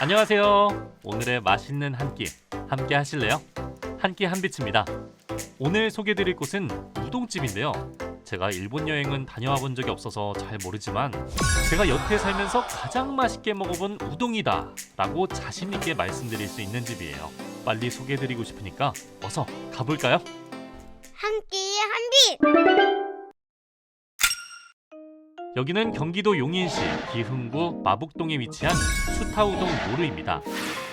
안녕하세요. 오늘의 맛있는 한 끼 함께 하실래요? 한 끼 한비치입니다. 오늘 소개드릴 곳은 우동집인데요. 제가 일본 여행은 다녀와 본 적이 없어서 잘 모르지만 제가 여태 살면서 가장 맛있게 먹어본 우동이다 라고 자신 있게 말씀드릴 수 있는 집이에요. 빨리 소개드리고 싶으니까 어서 가볼까요? 한 끼 한빛 여기는 경기도 용인시 기흥구 마북동에 위치한 수타우동 노르입니다.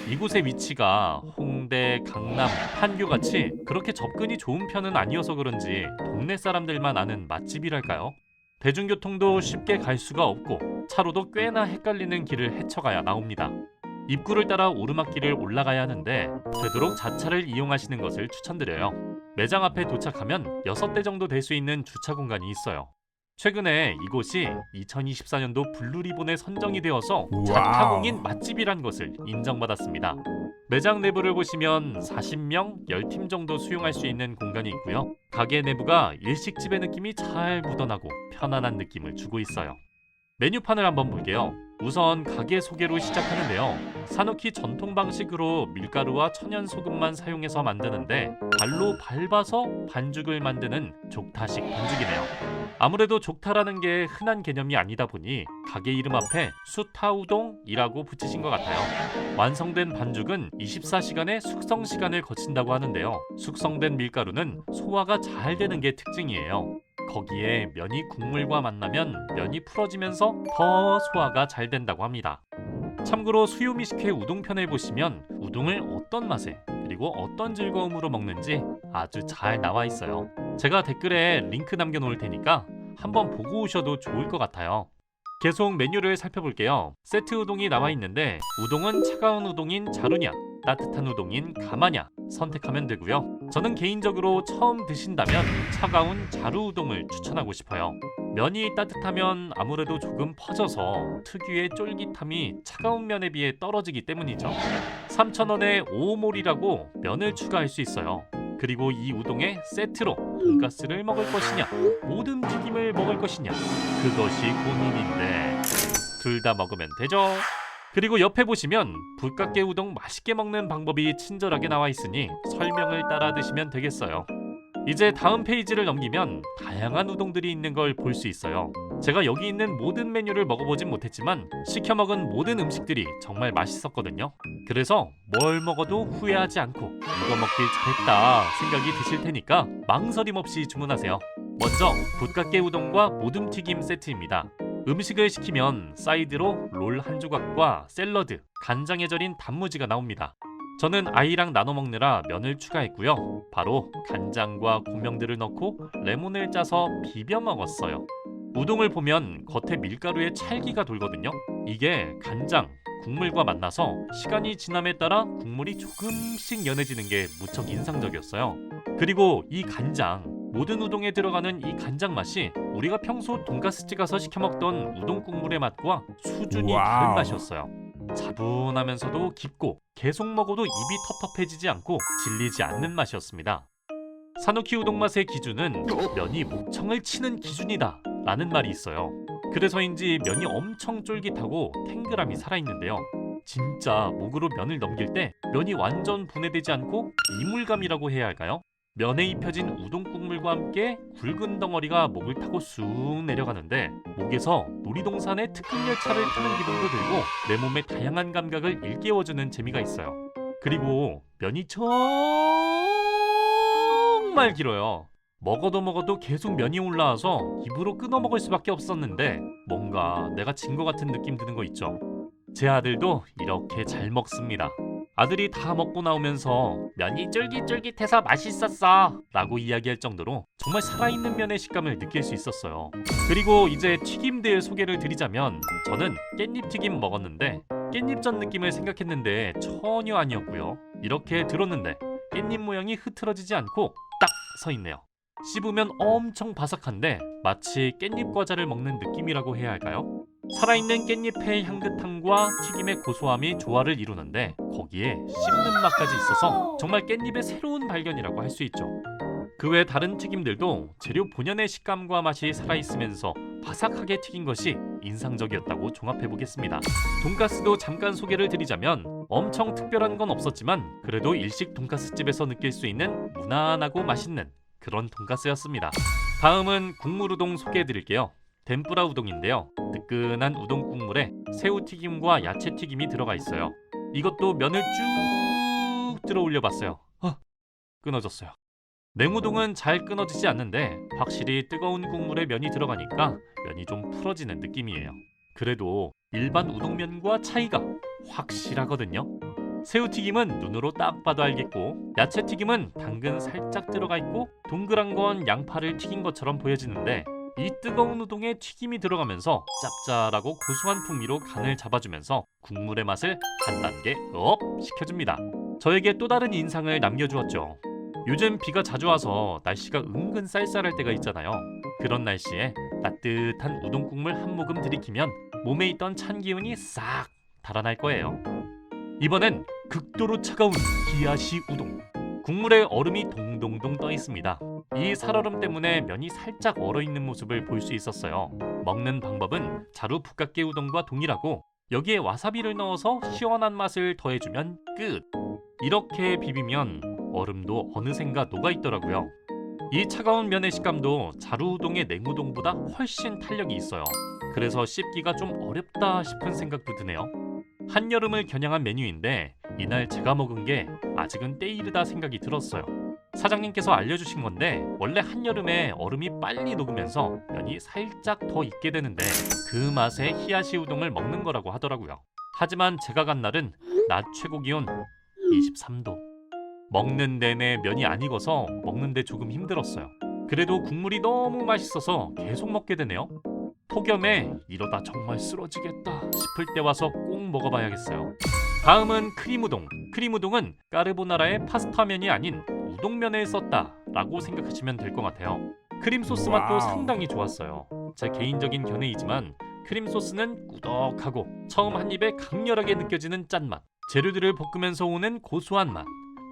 이곳의 위치가 홍대, 강남, 판교 같이 그렇게 접근이 좋은 편은 아니어서 그런지 동네 사람들만 아는 맛집이랄까요? 대중교통도 쉽게 갈 수가 없고 차로도 꽤나 헷갈리는 길을 헤쳐가야 나옵니다. 입구를 따라 오르막길을 올라가야 하는데 되도록 자차를 이용하시는 것을 추천드려요. 매장 앞에 도착하면 6대 정도 될 수 있는 주차 공간이 있어요. 최근에 이곳이 2024년도 블루리본에 선정이 되어서. 자타공인 맛집이란 것을 인정받았습니다. 매장 내부를 보시면 40명, 10팀 정도 수용할 수 있는 공간이 있고요. 가게 내부가 일식집의 느낌이 잘 묻어나고 편안한 느낌을 주고 있어요. 메뉴판을 한번 볼게요. 우선 가게 소개로 시작하는데요. 사누키 전통 방식으로 밀가루와 천연 소금만 사용해서 만드는데 발로 밟아서 반죽을 만드는 족타식 반죽이네요. 아무래도 족타라는 게 흔한 개념이 아니다 보니 가게 이름 앞에 수타우동이라고 붙이신 것 같아요. 완성된 반죽은 24시간의 숙성 시간을 거친다고 하는데요. 숙성된 밀가루는 소화가 잘 되는 게 특징이에요. 거기에 면이 국물과 만나면 면이 풀어지면서 더 소화가 잘 된다고 합니다. 참고로 수요미식회 우동편을 보시면 우동을 어떤 맛에 그리고 어떤 즐거움으로 먹는지 아주 잘 나와 있어요. 제가 댓글에 링크 남겨놓을 테니까 한번 보고 오셔도 좋을 것 같아요. 계속 메뉴를 살펴볼게요. 세트 우동이 나와 있는데 우동은 차가운 우동인 자루냐, 따뜻한 우동인 가마냐 선택하면 되고요. 저는 개인적으로 처음 드신다면 차가운 자루 우동을 추천하고 싶어요. 면이 따뜻하면 아무래도 조금 퍼져서 특유의 쫄깃함이 차가운 면에 비해 떨어지기 때문이죠. 3,000원에 오mol이라고 면을 추가할 수 있어요. 그리고 이 우동에 세트로 돈가스를 먹을 것이냐, 모든 튀김을 먹을 것이냐, 그것이 고민인데 둘 다 먹으면 되죠. 그리고 옆에 보시면 불깎게 우동 맛있게 먹는 방법이 친절하게 나와 있으니 설명을 따라 드시면 되겠어요. 이제 다음 페이지를 넘기면 다양한 우동들이 있는 걸 볼 수 있어요. 제가 여기 있는 모든 메뉴를 먹어보진 못했지만 시켜 먹은 모든 음식들이 정말 맛있었거든요. 그래서 뭘 먹어도 후회하지 않고 이거 먹길 잘했다 생각이 드실 테니까 망설임 없이 주문하세요. 먼저 붓깎게 우동과 모둠 튀김 세트입니다. 음식을 시키면 사이드로 롤 한 조각과 샐러드, 간장에 절인 단무지가 나옵니다. 저는 아이랑 나눠 먹느라 면을 추가했고요. 바로 간장과 고명들을 넣고 레몬을 짜서 비벼 먹었어요. 우동을 보면 겉에 밀가루에 찰기가 돌거든요. 이게 간장, 국물과 만나서 시간이 지남에 따라 국물이 조금씩 연해지는 게 무척 인상적이었어요. 그리고 이 간장, 모든 우동에 들어가는 이 간장 맛이 우리가 평소 돈가스집 가서 시켜 먹던 우동 국물의 맛과 수준이. 다른 맛이었어요. 차분하면서도 깊고 계속 먹어도 입이 텁텁해지지 않고 질리지 않는 맛이었습니다. 사누키 우동 맛의 기준은 면이 목청을 치는 기준이다 라는 말이 있어요. 그래서인지 면이 엄청 쫄깃하고 탱글함이 살아있는데요. 진짜 목으로 면을 넘길 때 면이 완전 분해되지 않고 이물감이라고 해야 할까요? 면에 입혀진 우동 국물과 함께 굵은 덩어리가 목을 타고 쑥 내려가는데 목에서 놀이동산의 특급 열차를 타는 기분도 들고 내 몸의 다양한 감각을 일깨워주는 재미가 있어요. 그리고 면이 정말 길어요. 먹어도 먹어도 계속 면이 올라와서 입으로 끊어 먹을 수밖에 없었는데 뭔가 내가 진 것 같은 느낌 드는 거 있죠. 제 아들도 이렇게 잘 먹습니다. 아들이 다 먹고 나오면서 면이 쫄깃쫄깃해서 맛있었어 라고 이야기할 정도로 정말 살아있는 면의 식감을 느낄 수 있었어요. 그리고 이제 튀김들 소개를 드리자면 저는 깻잎 튀김 먹었는데 깻잎전 느낌을 생각했는데 전혀 아니었고요. 이렇게 들었는데 깻잎 모양이 흐트러지지 않고 딱 서 있네요. 씹으면 엄청 바삭한데 마치 깻잎 과자를 먹는 느낌이라고 해야 할까요? 살아있는 깻잎의 향긋함과 튀김의 고소함이 조화를 이루는데 거기에 씹는 맛까지 있어서 정말 깻잎의 새로운 발견이라고 할 수 있죠. 그 외 다른 튀김들도 재료 본연의 식감과 맛이 살아있으면서 바삭하게 튀긴 것이 인상적이었다고 종합해 보겠습니다. 돈가스도 잠깐 소개를 드리자면 엄청 특별한 건 없었지만 그래도 일식 돈가스 집에서 느낄 수 있는 무난하고 맛있는 그런 돈가스였습니다. 다음은 국물 우동 소개해 드릴게요. 덴뿌라 우동인데요. 뜨끈한 우동 국물에 새우 튀김과 야채 튀김이 들어가 있어요. 이것도 면을 쭉 들어 올려 봤어요. 아, 끊어졌어요. 냉우동은 잘 끊어지지 않는데 확실히 뜨거운 국물에 면이 들어가니까 면이 좀 풀어지는 느낌이에요. 그래도 일반 우동면과 차이가 확실하거든요. 새우튀김은 눈으로 딱 봐도 알겠고 야채튀김은 당근 살짝 들어가 있고 동그란 건 양파를 튀긴 것처럼 보여지는데 이 뜨거운 우동에 튀김이 들어가면서 짭짤하고 고소한 풍미로 간을 잡아주면서 국물의 맛을 한 단계 업 시켜줍니다. 저에게 또 다른 인상을 남겨주었죠. 요즘 비가 자주 와서 날씨가 은근 쌀쌀할 때가 있잖아요. 그런 날씨에 따뜻한 우동 국물 한 모금 들이키면 몸에 있던 찬 기운이 싹 달아날 거예요. 이번엔 극도로 차가운 기야시 우동. 국물에 얼음이 동동동 떠 있습니다. 이 살얼음 때문에 면이 살짝 얼어 있는 모습을 볼 수 있었어요. 먹는 방법은 자루 북각개 우동과 동일하고 여기에 와사비를 넣어서 시원한 맛을 더해주면 끝. 이렇게 비비면 얼음도 어느샌가 녹아 있더라고요. 이 차가운 면의 식감도 자루 우동의 냉우동보다 훨씬 탄력이 있어요. 그래서 씹기가 좀 어렵다 싶은 생각도 드네요. 한여름을 겨냥한 메뉴인데 이날 제가 먹은 게 아직은 때이르다 생각이 들었어요. 사장님께서 알려주신 건데 원래 한여름에 얼음이 빨리 녹으면서 면이 살짝 더 익게 되는데 그 맛에 히야시 우동을 먹는 거라고 하더라고요. 하지만 제가 간 날은 낮 최고 기온 23도. 먹는 내내 면이 안 익어서 먹는데 조금 힘들었어요. 그래도 국물이 너무 맛있어서 계속 먹게 되네요. 폭염에 이러다 정말 쓰러지겠다 싶을 때 와서 꼭 먹어봐야겠어요. 다음은. 크림 우동은 까르보나라의 파스타면이 아닌 우동면을 썼다라고 생각하시면 될 것 같아요. 크림 소스 맛도. 상당히 좋았어요. 제 개인적인 견해이지만 크림 소스는 꾸덕하고 처음 한 입에 강렬하게 느껴지는 짠맛, 재료들을 볶으면서 오는 고소한 맛,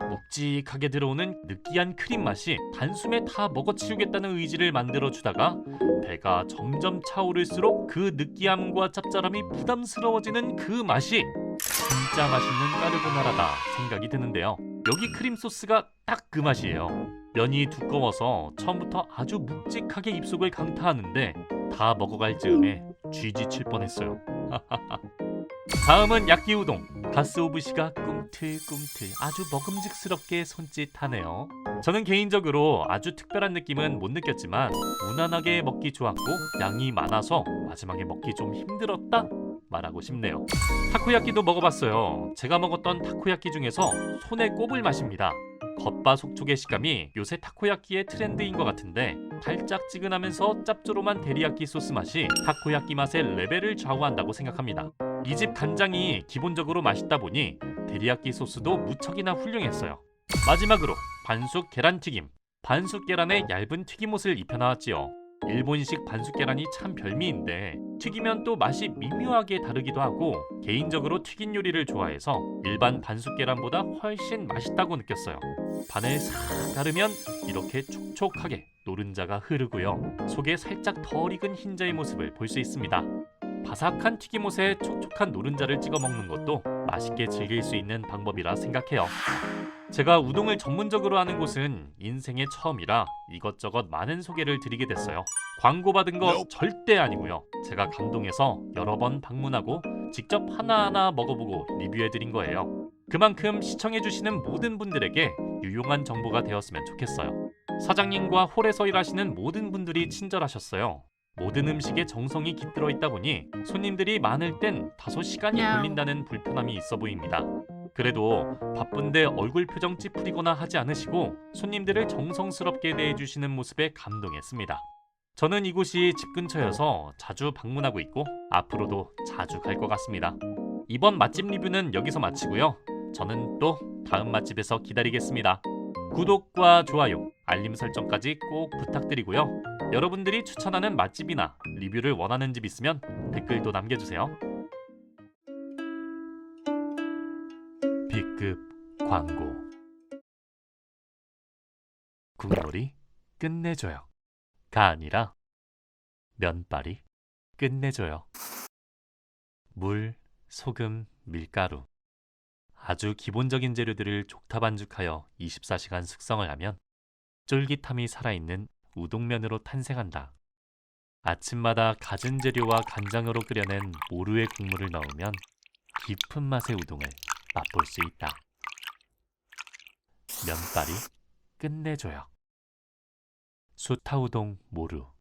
묵직하게 들어오는 느끼한 크림 맛이 단숨에 다 먹어치우겠다는 의지를 만들어 주다가 배가 점점 차오를수록 그 느끼함과 짭짤함이 부담스러워지는 그 맛이 진짜 맛있는 까르보나라다 생각이 드는데요. 여기 크림 소스가 딱 그 맛이에요. 면이 두꺼워서 처음부터 아주 묵직하게 입속을 강타하는데 다 먹어갈 즈음에 쥐지 칠 뻔했어요. 다음은 야끼 우동. 가스 오브시가 꿈틀꿈틀 아주 먹음직스럽게 손짓하네요. 저는 개인적으로 아주 특별한 느낌은 못 느꼈지만 무난하게 먹기 좋았고 양이 많아서 마지막에 먹기 좀 힘들었다 말하고 싶네요. 타코야끼도 먹어봤어요. 제가 먹었던 타코야끼 중에서 손에 꼽을 맛입니다. 겉바 속촉의 식감이 요새 타코야끼의 트렌드인 것 같은데 달짝지근하면서 짭조름한 데리야끼 소스 맛이 타코야끼 맛의 레벨을 좌우한다고 생각합니다. 이 집 간장이 기본적으로 맛있다 보니 데리야끼 소스도 무척이나 훌륭했어요. 마지막으로 반숙 계란튀김. 반숙 계란에 얇은 튀김옷을 입혀 나왔지요. 일본식 반숙 계란이 참 별미인데 튀기면 또 맛이 미묘하게 다르기도 하고 개인적으로 튀긴 요리를 좋아해서 일반 반숙 계란보다 훨씬 맛있다고 느꼈어요. 반을 싹 가르면 이렇게 촉촉하게 노른자가 흐르고요. 속에 살짝 덜 익은 흰자의 모습을 볼 수 있습니다. 바삭한 튀김옷에 촉촉한 노른자를 찍어 먹는 것도 맛있게 즐길 수 있는 방법이라 생각해요. 제가 우동을 전문적으로 하는 곳은 인생의 처음이라 이것저것 많은 소개를 드리게 됐어요. 광고 받은 거 절대 아니고요. 제가 감동해서 여러 번 방문하고 직접 하나하나 먹어보고 리뷰해 드린 거예요. 그만큼 시청해 주시는 모든 분들에게 유용한 정보가 되었으면 좋겠어요. 사장님과 홀에서 일하시는 모든 분들이 친절하셨어요. 모든 음식에 정성이 깃들어 있다 보니 손님들이 많을 땐 다소 시간이. 걸린다는 불편함이 있어 보입니다. 그래도 바쁜데 얼굴 표정 찌푸리거나 하지 않으시고 손님들을 정성스럽게 대해주시는 모습에 감동했습니다. 저는 이곳이 집 근처여서 자주 방문하고 있고 앞으로도 자주 갈 것 같습니다. 이번 맛집 리뷰는 여기서 마치고요. 저는 또 다음 맛집에서 기다리겠습니다. 구독과 좋아요, 알림 설정까지 꼭 부탁드리고요. 여러분들이 추천하는 맛집이나 리뷰를 원하는 집 있으면 댓글도 남겨주세요. B급 광고 국물이 끝내줘요. 가 아니라 면발이 끝내줘요. 물, 소금, 밀가루. 아주 기본적인 재료들을 족타 반죽하여 24시간 숙성을 하면 쫄깃함이 살아있는 우동면으로 탄생한다. 아침마다 갖은 재료와 간장으로 끓여낸 모루의 국물을 넣으면 깊은 맛의 우동을 맛볼 수 있다. 면발이 끝내줘요. 수타우동 모루